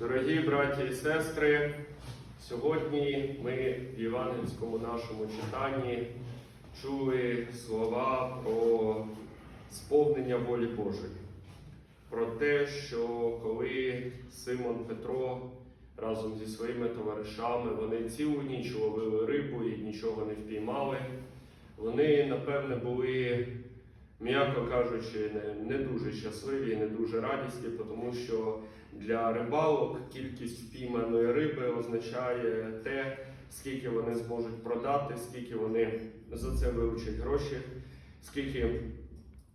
Дорогі браті і сестри, сьогодні ми в євангельському нашому читанні чули слова про сповнення волі Божої, про те, що коли Симон Петро разом зі своїми товаришами вони цілу ніч ловили рибу і нічого не впіймали, вони, напевне, були, м'яко кажучи, не, дуже щасливі не дуже радісні, тому що для рибалок кількість впійманої риби означає те, скільки вони зможуть продати, скільки вони за це виручать гроші, скільки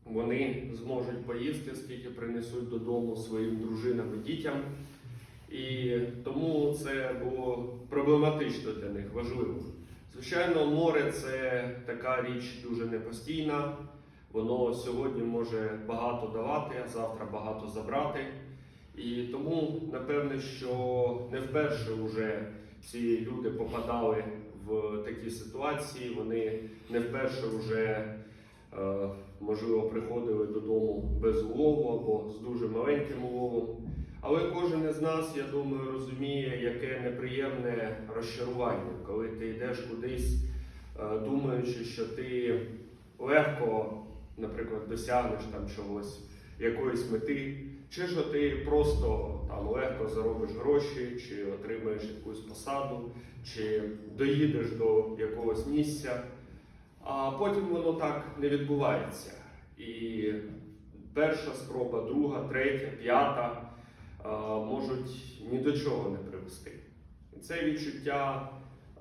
вони зможуть поїсти, скільки принесуть додому своїм дружинам і дітям. І тому це було проблематично для них, важливо. Звичайно, море це така річ дуже непостійна. Воно сьогодні може багато давати, а завтра багато забрати. І тому, напевне, що не вперше вже ці люди попадали в такі ситуації. Вони не вперше вже, е, можливо, приходили додому без улову або з дуже маленьким уловом. Але кожен із нас, я думаю, розуміє, яке неприємне розчарування, коли ти йдеш кудись, е, думаючи, що ти легко, наприклад, досягнеш там чогось, якоїсь мети, чи що ти просто там легко заробиш гроші, чи отримаєш якусь посаду, чи доїдеш до якогось місця, а потім воно так не відбувається. І перша спроба, друга, третя, п'ята можуть ні до чого не привести. Це відчуття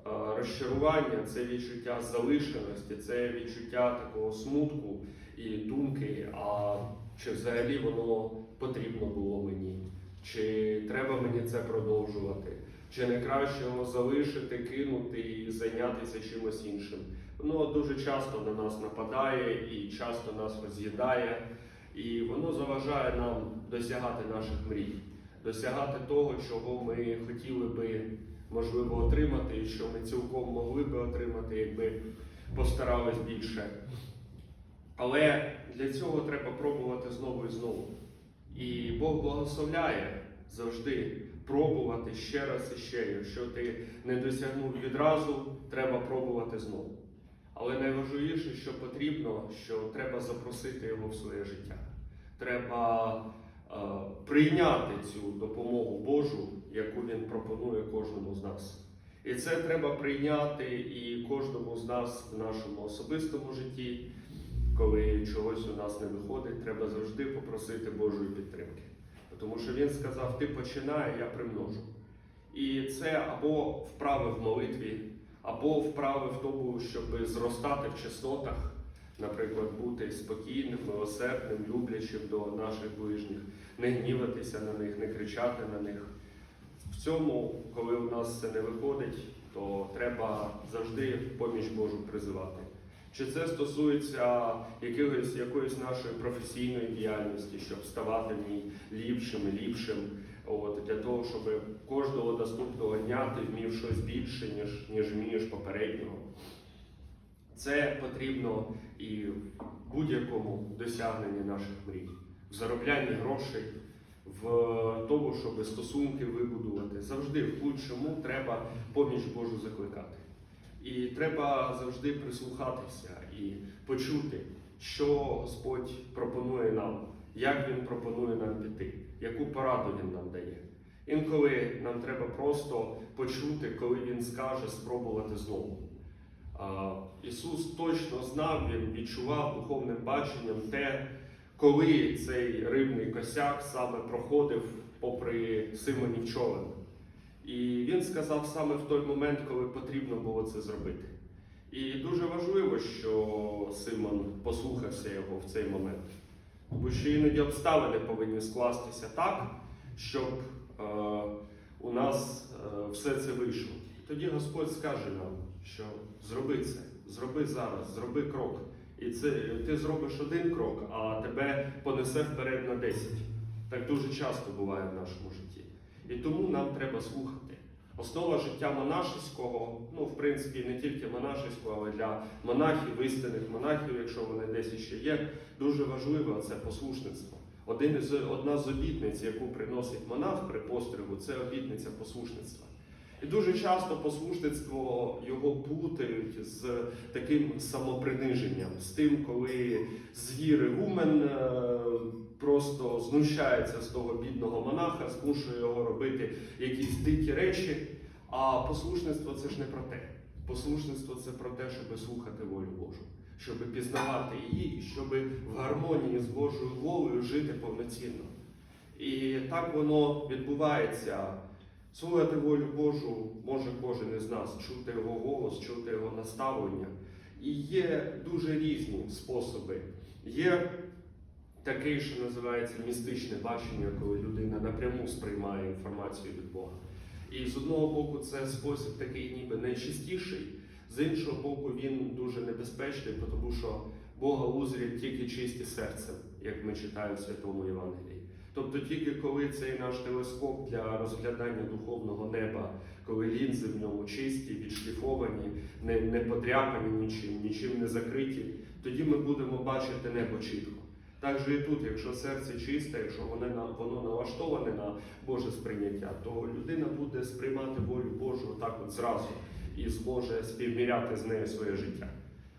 розчарування, це відчуття залишеності, це відчуття такого смутку і думки, а чи взагалі воно потрібно було мені, чи треба мені це продовжувати, чи не краще його залишити, кинути і зайнятися чимось іншим. Воно дуже часто на нас нападає і часто нас роз'їдає, і воно заважає нам досягати наших мрій, досягати того, чого ми хотіли би можливо отримати, і що ми цілком могли би отримати, якби постарались більше. Але для цього треба пробувати знову і знову. І Бог благословляє завжди пробувати ще раз і ще. Якщо ти не досягнув відразу, треба пробувати знову. Але найважливіше, що потрібно, що треба запросити його в своє життя. Треба е, прийняти цю допомогу Божу, яку він пропонує кожному з нас. І це треба прийняти і кожному з нас в нашому особистому житті. Коли чогось у нас не виходить, треба завжди попросити Божої підтримки. Тому що він сказав: ти починай, я примножу. І це або вправи в молитві, або вправи в тому, щоб зростати в чеснотах, наприклад, бути спокійним, милосердним, люблячим до наших ближніх, не гніватися на них, не кричати на них. В цьому, коли у нас це не виходить, то треба завжди поміч Божу призивати. Чи це стосується якогось, якоїсь нашої професійної діяльності, щоб ставати в ній ліпшим і ліпшим, от, для того, щоб кожного наступного дня ти вмів щось більше, ніж, ніж вмієш попереднього. Це потрібно і в будь-якому досягненні наших мрій, в зароблянні грошей, в тому, щоб стосунки вибудувати. Завжди в будь-чому треба поміч Божу закликати. І треба завжди прислухатися і почути, що Господь пропонує нам, як Він пропонує нам піти, яку пораду Він нам дає. Інколи нам треба просто почути, коли Він скаже спробувати знову. Ісус точно знав, Він відчував духовним баченням те, коли цей рибний косяк саме проходив попри Симонів човен. І він сказав саме в той момент, коли потрібно було це зробити. І дуже важливо, що Симон послухався його в цей момент. Тому що іноді обставини повинні скластися так, щоб е, у нас е, все це вийшло. Тоді Господь скаже нам, що зроби це, зроби зараз, зроби крок. І це ти зробиш один крок, а тебе понесе вперед на 10. Так дуже часто буває в нашому житті. І тому нам треба слухати. Основа життя монашеського, ну, в принципі, не тільки монашеського, але для монахів, істинних монахів, якщо вони десь ще є, дуже важливо це послушництво. Один із одна з обітниць, яку приносить монах при постригу, це обітниця послушництва. І дуже часто послушництво його плутають з таким самоприниженням, з тим, коли звір гумен е, просто знущається з того бідного монаха, змушує його робити якісь дикі речі. А послушництво це ж не про те. Послушництво це про те, щоб слухати волю Божу, щоб пізнавати її, і щоб в гармонії з Божою волею жити повноцінно. І так воно відбувається. Слухати волю Божу може кожен із нас, чути його голос, чути його наставлення. І є дуже різні способи. Є такий, що називається містичне бачення, коли людина напряму сприймає інформацію від Бога. І з одного боку, це спосіб такий ніби найчистіший, з іншого боку, він дуже небезпечний, тому що Бога узрять тільки чисті серцем, як ми читаємо в Святому Євангелії. Тобто тільки коли цей наш телескоп для розглядання духовного неба, коли лінзи в ньому чисті, відшліфовані, не, не подряпані нічим, нічим не закриті, тоді ми будемо бачити небо чітко. Так же і тут, якщо серце чисте, якщо воно, воно налаштоване на Боже сприйняття, то людина буде сприймати волю Божу так от зразу і зможе співміряти з нею своє життя.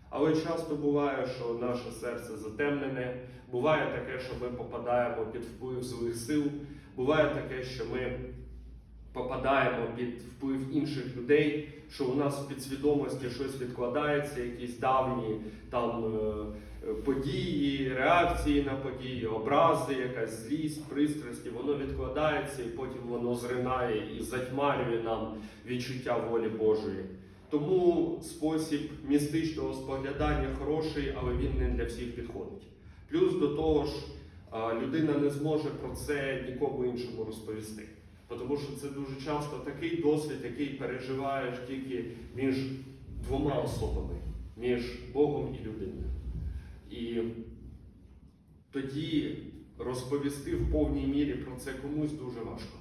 Але часто буває, що наше серце затемнене, буває таке, що ми попадаємо під вплив злих сил, буває таке, що ми попадаємо під вплив інших людей, що у нас в підсвідомості щось відкладається, якісь давні там е, події, реакції на події, образи, якась злість, пристрасті, воно відкладається і потім воно зринає і затьмарює нам відчуття волі Божої. Тому спосіб містичного споглядання хороший, але він не для всіх підходить. Плюс до того ж, людина не зможе про це нікому іншому розповісти. Тому що це дуже часто такий досвід, який переживаєш тільки між двома особами, між Богом і людиною. І тоді розповісти в повній мірі про це комусь дуже важко.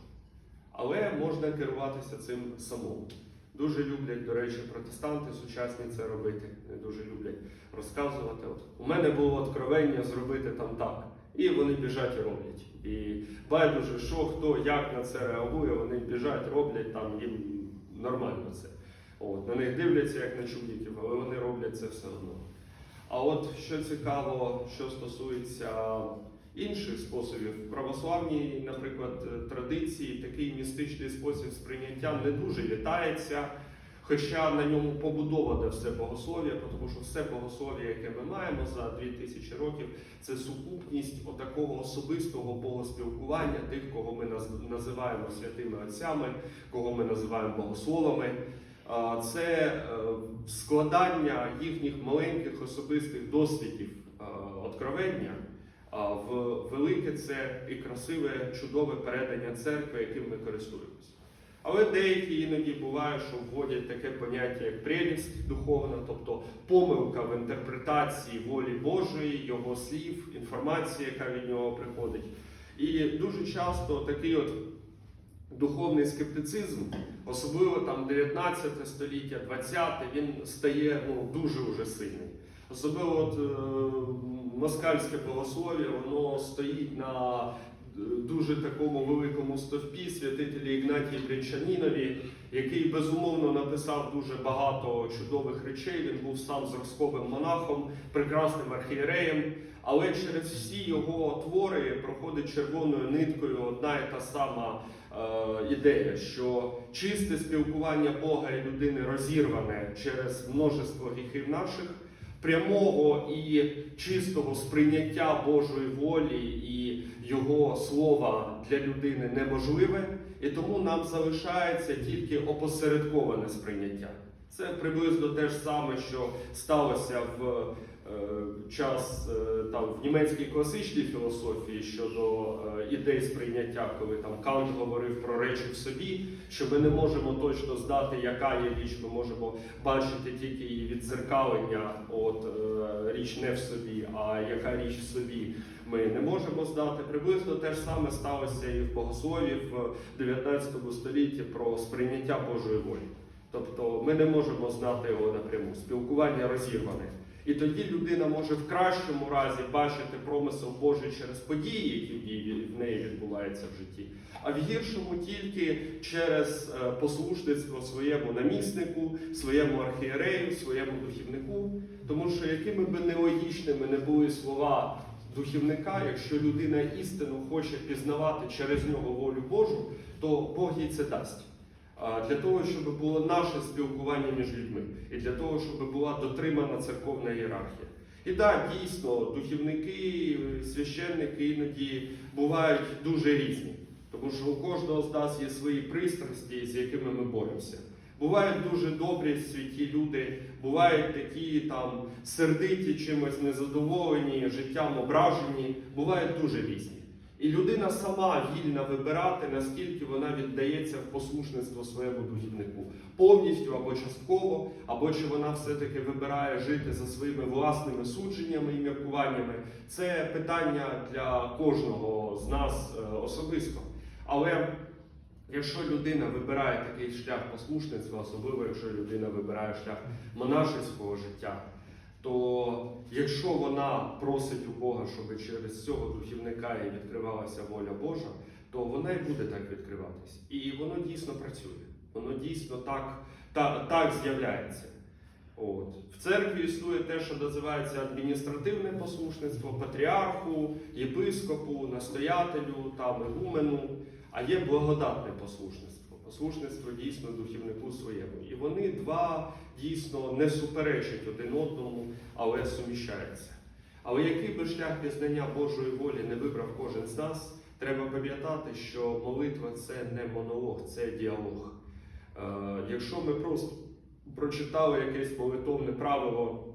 Але можна керуватися цим самому. Дуже люблять, до речі, протестанти сучасні це робити. Дуже люблять розказувати. От, у мене було откровення зробити там так. І вони біжать і роблять. І байдуже, що хто як на це реагує, вони біжать, роблять там їм нормально це. От, на них дивляться як на чоловіків, але вони роблять це все одно. А от що цікаво, що стосується інших способів, в православній, наприклад, е, традиції такий містичний спосіб сприйняття не дуже вітається. Хоча на ньому побудоване все богослов'я, тому що все богослов'я, яке ми маємо за 2000 років, це сукупність отакого особистого богоспілкування тих, кого ми наз- називаємо святими отцями, кого ми називаємо богословами. Це е, складання їхніх маленьких особистих досвідів откровення в велике це і красиве, чудове передання церкви, яким ми користуємося. Але деякі іноді буває, що вводять таке поняття, як прелість духовна, тобто помилка в інтерпретації волі Божої, його слів, інформації, яка від нього приходить. І дуже часто такий от духовний скептицизм, особливо там 19 століття, 20, він стає ну, дуже уже сильний. Особливо от, е, москальське богослов'я, воно стоїть на е, дуже такому великому стовпі святителі Ігнатії Брянчанінові, який безумовно написав дуже багато чудових речей. Він був сам зразковим монахом, прекрасним архієреєм. Але через всі його твори проходить червоною ниткою одна і та сама е, ідея, що чисте спілкування Бога і людини розірване через множество гріхів наших прямого і чистого сприйняття Божої волі і Його слова для людини неможливе, і тому нам залишається тільки опосередковане сприйняття. Це приблизно те ж саме, що сталося в час е, там в німецькій класичній філософії щодо е, ідей сприйняття, коли там Кант говорив про речі в собі, що ми не можемо точно здати, яка є річ, ми можемо бачити тільки її відзеркалення, от е, річ не в собі, а яка річ в собі. Ми не можемо здати. Приблизно те ж саме сталося і в богослові в 19 столітті про сприйняття Божої волі. Тобто ми не можемо знати його напряму. Спілкування розірване. І тоді людина може в кращому разі бачити промисел Божий через події, які в неї відбуваються в житті, а в гіршому тільки через е, послушництво своєму наміснику, своєму архієрею, своєму духівнику. Тому що якими би нелогічними не були слова духівника, якщо людина істину хоче пізнавати через нього волю Божу, то Бог їй це дасть. Для того, щоб було наше спілкування між людьми, і для того, щоб була дотримана церковна ієрархія. І так, дійсно, духівники, священники іноді бувають дуже різні, тому що у кожного з нас є свої пристрасті, з якими ми боремося. Бувають дуже добрі святі люди, бувають такі там сердиті, чимось незадоволені, життям ображені, бувають дуже різні. І людина сама вільна вибирати, наскільки вона віддається в послушництво своєму духівнику, повністю або частково, або чи вона все-таки вибирає жити за своїми власними судженнями і міркуваннями. Це питання для кожного з нас е, особисто. Але якщо людина вибирає такий шлях послушництва, особливо якщо людина вибирає шлях монашеського життя, то якщо вона просить у Бога, щоб через цього духівника їй відкривалася воля Божа, то вона і буде так відкриватись. І воно дійсно працює. Воно дійсно так, та, так з'являється. От. В церкві існує те, що називається адміністративне послушництво патріарху, єпископу, настоятелю, там, ігумену, а є благодатне послушництво. Послушництво дійсно духівнику своєму. І вони два дійсно не суперечать один одному, але суміщаються. Але який би шлях пізнання Божої волі не вибрав кожен з нас, треба пам'ятати, що молитва це не монолог, це діалог. Е, якщо ми просто прочитали якесь молитовне правило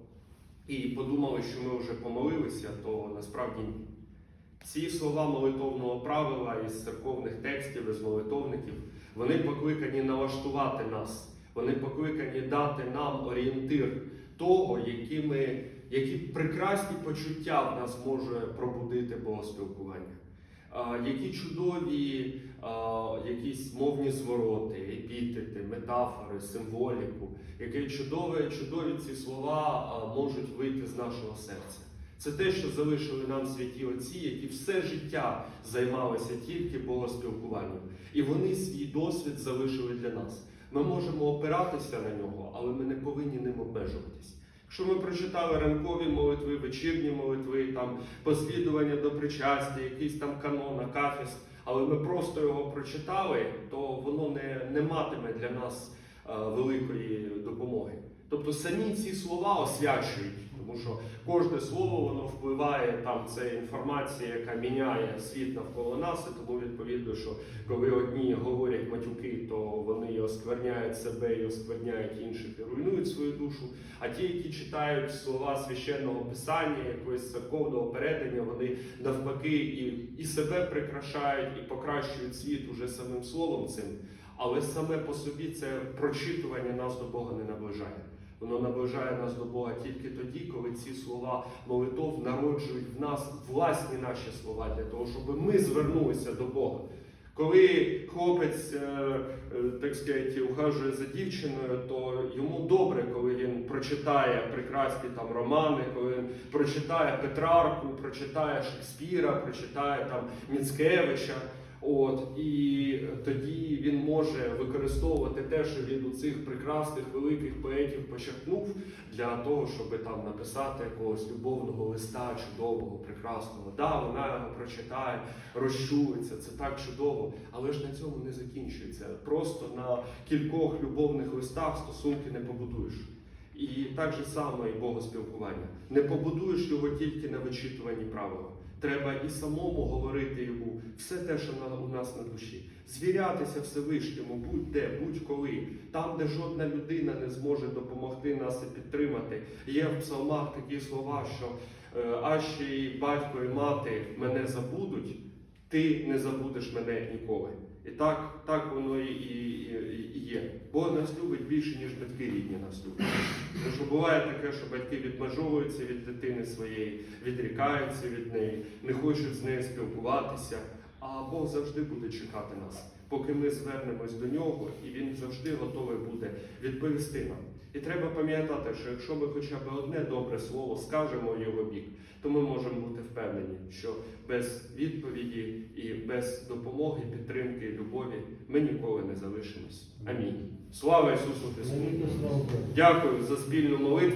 і подумали, що ми вже помолилися, то насправді ні. Ці слова молитовного правила із церковних текстів, із молитовників, вони покликані налаштувати нас, вони покликані дати нам орієнтир того, які, ми, які прекрасні почуття в нас може пробудити богоспілкування. Які чудові якісь мовні звороти, епітети, метафори, символіку, які чудові, чудові ці слова можуть вийти з нашого серця. Це те, що залишили нам святі отці, які все життя займалися тільки богоспілкуванням. І вони свій досвід залишили для нас. Ми можемо опиратися на нього, але ми не повинні ним обмежуватись. Якщо ми прочитали ранкові молитви, вечірні молитви, там послідування до причастя, якийсь там канон, акафіст, але ми просто його прочитали, то воно не, не матиме для нас е, великої допомоги. Тобто самі ці слова освячують, тому що кожне слово воно впливає там. Це інформація, яка міняє світ навколо нас. І тому відповідно, що коли одні говорять матюки, то вони оскверняють себе і оскверняють інших і руйнують свою душу. А ті, які читають слова священного писання, якогось церковного передання, вони навпаки і, і себе прикрашають, і покращують світ уже самим словом цим. Але саме по собі це прочитування нас до Бога не наближає. Воно наближає нас до Бога тільки тоді, коли ці слова молитов народжують в нас власні наші слова для того, щоб ми звернулися до Бога. Коли хлопець, е, е, так сказати, ухажує за дівчиною, то йому добре, коли він прочитає прекрасні там романи, коли він прочитає Петрарку, прочитає Шекспіра, прочитає там Міцкевича. От і тоді він може використовувати те, що він у цих прекрасних великих поетів почерпнув для того, щоб там написати якогось любовного листа, чудового, прекрасного. Да, вона його прочитає, розчулиться, це так чудово, але ж на цьому не закінчується. Просто на кількох любовних листах стосунки не побудуєш. І так же само і богоспілкування. Не побудуєш його тільки на вичитуванні правила. Треба і самому говорити йому все те, що на- у нас на душі. Звірятися Всевишньому будь-де, будь-коли. Там, де жодна людина не зможе допомогти нас і підтримати. Є в псалмах такі слова, що е, а ще й батько і мати мене забудуть, ти не забудеш мене ніколи. І так, так воно і, і, і- є. Бог нас любить більше, ніж батьки рідні нас люблять. Тому що буває таке, що батьки відмежовуються від дитини своєї, відрікаються від неї, не хочуть з нею спілкуватися. А Бог завжди буде чекати нас, поки ми звернемось до нього, і він завжди готовий буде відповісти нам. І треба пам'ятати, що якщо ми хоча б одне добре слово скажемо в його бік, то ми можемо бути впевнені, що без відповіді і без допомоги, підтримки, любові ми ніколи не залишимось. Амінь. Слава Ісусу Христу! Дякую за спільну молитву.